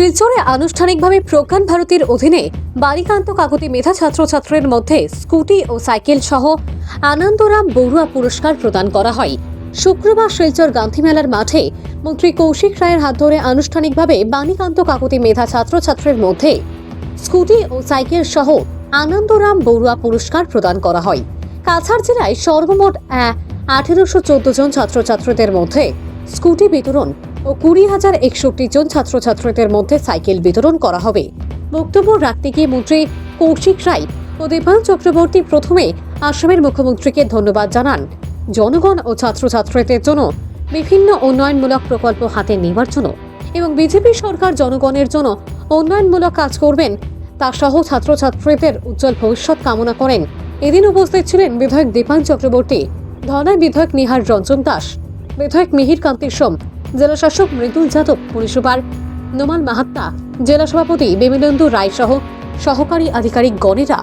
শিলচরে আনুষ্ঠানিকভাবে প্রজ্ঞান ভারতীর অধীনে বালিকান্ত কাকতি মেধা ছাত্রছাত্রীর মধ্যে স্কুটি ও সাইকেল সহ আনন্দরাম বড়ুয়া পুরস্কার প্রদান করা হয়। শুক্রবার শিলচর গান্ধী মেলার মাঠে মন্ত্রী কৌশিক রায়ের হাত ধরে আনুষ্ঠানিকভাবে বালিকান্ত কাকতি মেধা ছাত্রছাত্রীর মধ্যে স্কুটি ও সাইকেল সহ আনন্দরাম বড়ুয়া পুরস্কার প্রদান করা হয়। কাছাড় জেলায় সর্বমোট আঠেরোশো চোদ্দ জন ছাত্রছাত্রীদের মধ্যে স্কুটি বিতরণ ও কুড়ি হাজার একষট্টি জন ছাত্রছাত্রীদের মধ্যে সাইকেল বিতরণ করা হবে। বক্তব্য রাখতে গিয়ে মন্ত্রী কৌশিক রায় ও দেবান চক্রবর্তী প্রথমে আসামের মুখ্যমন্ত্রীকে ধন্যবাদ জানান। জনগণ ও ছাত্রছাত্রীদের জন্য বিভিন্ন উন্নয়নমূলক প্রকল্প হাতে নেওয়ার জন্য এবং বিজেপি সরকার জনগণের জন্য উন্নয়নমূলক কাজ করবেন, তা সহ ছাত্রছাত্রীদের উজ্জ্বল ভবিষ্যৎ কামনা করেন। এদিন উপস্থিত ছিলেন বিধায়ক দীপান চক্রবর্তী ধনায় বিধায়ক নিহার রঞ্জন দাস, বিধায়ক মিহির কান্তি সোম জেলা শাসক মৃদুল যাদব পুলিশপার নোমান মাহাত্তা, জেলা সভাপতি বিমলেন্দু রায় সহ সহকারী আধিকারিক গণেরা।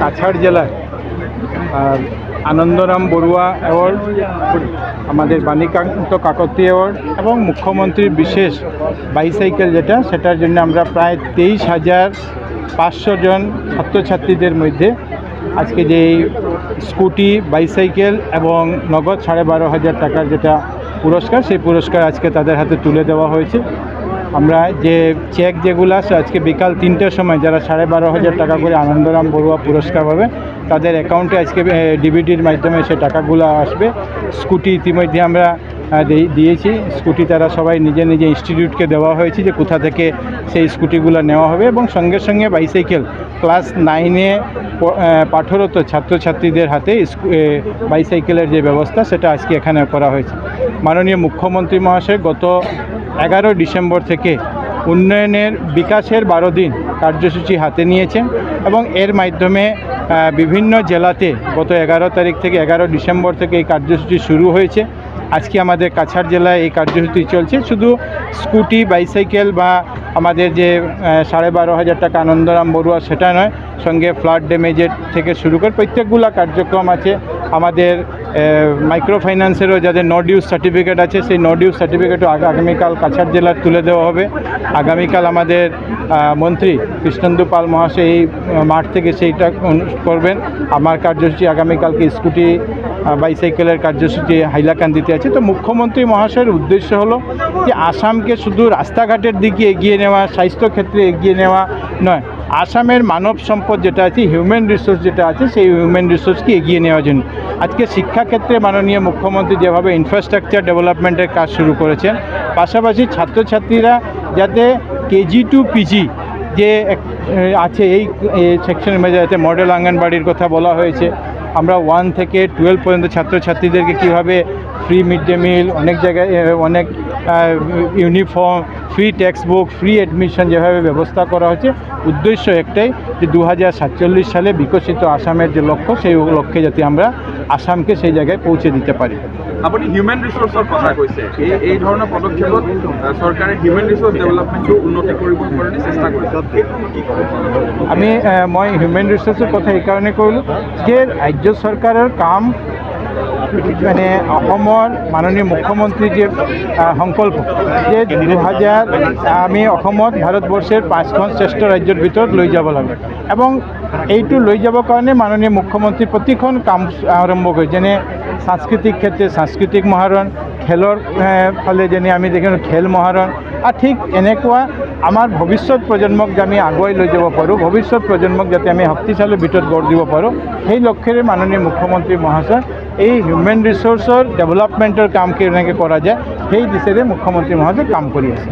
কাছাড় জেলায় আনন্দরাম বড়ুয়া অ্যাওয়ার্ড, আমাদের বাণীকান্ত কাকতি অ্যাওয়ার্ড এবং মুখ্যমন্ত্রীর বিশেষ বাইসাইকেল যেটা, সেটার জন্য আমরা প্রায় তেইশ হাজার পাঁচশো জন ছাত্রছাত্রীদের মধ্যে আজকে যে স্কুটি, বাইসাইকেল এবং নগদ সাড়ে বারো হাজার টাকার যেটা পুরস্কার, সেই পুরস্কার আজকে তাদের হাতে তুলে দেওয়া হয়েছে। আমরা যে চেক যেগুলো আছে, আজকে বিকাল তিনটের সময় যারা সাড়ে বারো হাজার টাকা করে আনন্দরাম বড়ুয়া পুরস্কার পাবে তাদের অ্যাকাউন্টে আজকে ডিবিটির মাধ্যমে সে টাকাগুলো আসবে। স্কুটি ইতিমধ্যে আমরা দিয়েছি। স্কুটি তারা সবাই নিজে নিজে ইনস্টিটিউটকে দেওয়া হয়েছে যে কোথা থেকে সেই স্কুটিগুলো নেওয়া হবে এবং সঙ্গে সঙ্গে বাইসাইকেল ক্লাস নাইনে পাঠরত ছাত্রছাত্রীদের হাতে বাইসাইকেলের যে ব্যবস্থা সেটা আজকে এখানে করা হয়েছে। মাননীয় মুখ্যমন্ত্রী মহাশয়, গত এগারো ডিসেম্বর থেকে উন্নয়নের বিকাশের বারো দিন কার্যসূচি হাতে নিয়েছেন এবং এর মাধ্যমে বিভিন্ন জেলাতে গত এগারো তারিখ থেকে এগারো ডিসেম্বর থেকে এই কার্যসূচি শুরু হয়েছে। আজকে আমাদের কাছাড় জেলায় এই কার্যসূচি চলছে। শুধু স্কুটি, বাইসাইকেল বা আমাদের যে সাড়ে বারো হাজার টাকা আনন্দরাম বড়ুয়া সেটা নয়, সঙ্গে ফ্লাড ড্যামেজের থেকে শুরু করে প্রত্যেকগুলা কার্যক্রম আছে। আমাদের মাইক্রো ফাইন্যান্সেরও যাদের নো ডিউজ সার্টিফিকেট আছে, সেই নো ডিউজ সার্টিফিকেটও আগামীকাল কাছাড় জেলার তুলে দেওয়া হবে। আগামীকাল আমাদের মন্ত্রী কৃষ্ণেন্দু পাল মহাশয় এই মাঠ থেকে সেইটা করবেন। আমার কার্যসূচি আগামীকালকে স্কুটি বাইসাইকেলের কার্যসূচি হাইলাকান্দিতে আছে। তো মুখ্যমন্ত্রী মহাশয়ের উদ্দেশ্য হলো যে, আসামকে শুধু রাস্তাঘাটের দিকে এগিয়ে নেওয়া, স্বাস্থ্যক্ষেত্রে এগিয়ে নেওয়া নয় আসামের মানব সম্পদ যেটা আছে হিউম্যান রিসোর্স যেটা আছে, সেই হিউম্যান রিসোর্সকে এগিয়ে নেওয়ার জন্য। আজকে শিক্ষাক্ষেত্রে মাননীয় মুখ্যমন্ত্রী যেভাবে ইনফ্রাস্ট্রাকচার ডেভেলপমেন্টের কাজ শুরু করেছেন, পাশাপাশি ছাত্রছাত্রীরা যাতে কেজি টু পিজি যে আছে এই সেকশনের মধ্যে যাতে মডেল আঙ্গনবাড়ির কথা বলা হয়েছে, আমরা ওয়ান থেকে টুয়েলভ পর্যন্ত ছাত্রছাত্রীদেরকে কীভাবে ফ্রি মিড ডে মিল অনেক জায়গায় অনেক uniform free text book free admission যেভাবে ব্যবস্থা করা হচ্ছে উদ্দেশ্য একটাই যে দু হাজার সাতচল্লিশ সালে বিকশিত আসামের যে লক্ষ্য সেই লক্ষ্যে যাতে আমরা আসামকে সেই জায়গায় পৌঁছে দিতে পারি। আপুনি হিউমেন ৰিচোৰ্চৰ কথা কৈছে। এই এই ধৰণৰ পদক্ষেপত আহ, চৰকাৰে হিউমেন ৰিচোৰ্চ ডেভেলপমেণ্টটো উন্নতি কৰিবৰ কাৰণে চেষ্টা কৰিছে। আমি মই হিউমেন ৰিচোৰ্চৰ কথা এইকাৰণে কৰিলোঁ যে ৰাজ্য চৰকাৰৰ কাম মানে অসমৰ মাননীয় মুখ্যমন্ত্ৰীৰ যে সংকল্প, যে দুহাজাৰ, আমি অসমত ভাৰতবৰ্ষৰ পাঁচখন শ্ৰেষ্ঠ ৰাজ্যৰ ভিতৰত লৈ যাব লাগে। এবং এইটো লৈ যাবৰ কাৰণে মাননীয় মুখ্যমন্ত্ৰী প্ৰতিখন কাম আৰম্ভ কৰে, যেনে সাংস্কৃতিক ক্ষেত্রে সাংস্কৃতিক মহারণ খেলৰ ফালে যেনে আমি দেখিলোঁ, খেল মহাৰণ। আৰু ঠিক এনেকুৱা আমাৰ ভৱিষ্যত প্ৰজন্মক যে আমি আগুৱাই লৈ যাব পাৰোঁ, ভৱিষ্যত প্ৰজন্মক যাতে আমি শক্তিশালী ভিতৰত গঢ় দিব পাৰোঁ, সেই লক্ষ্যৰে মাননীয় মুখ্যমন্ত্ৰী মহাশয় এই হিউমেন ৰিচোৰ্চৰ ডেভেলপমেণ্টৰ কাম কেনেকৈ কৰা যায়, সেই দিশেৰে মুখ্যমন্ত্ৰী মহাশয় কাম কৰি আছে।